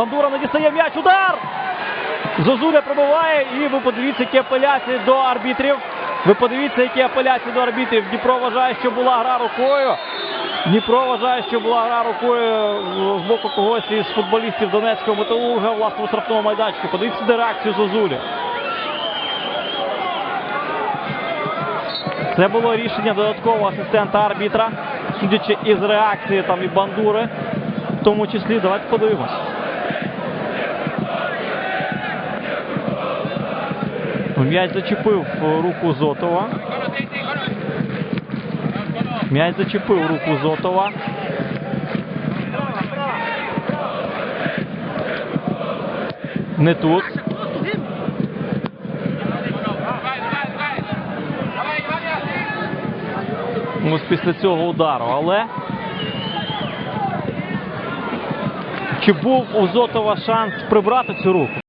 Бандура не дістає м'яч. Удар! Зозуля пробиває і ви подивіться, які апеляції до арбітрів. Ви подивіться, які апеляції до арбітрів. Дніпро вважає, що була гра рукою. Дніпро вважає, що була гра рукою з боку когось із футболістів Донецького металурга в власному штрафному майданчику. Подивіться де реакцію Зозулі. Це було рішення додаткового асистента арбітра, судячи із реакції там і бандури, в тому числі. Давайте подивимось. М'яч зачепив руку Зотова. М'яч зачепив руку Зотова. Не тут. Ось після цього удару. Але чи був у Зотова шанс прибрати цю руку?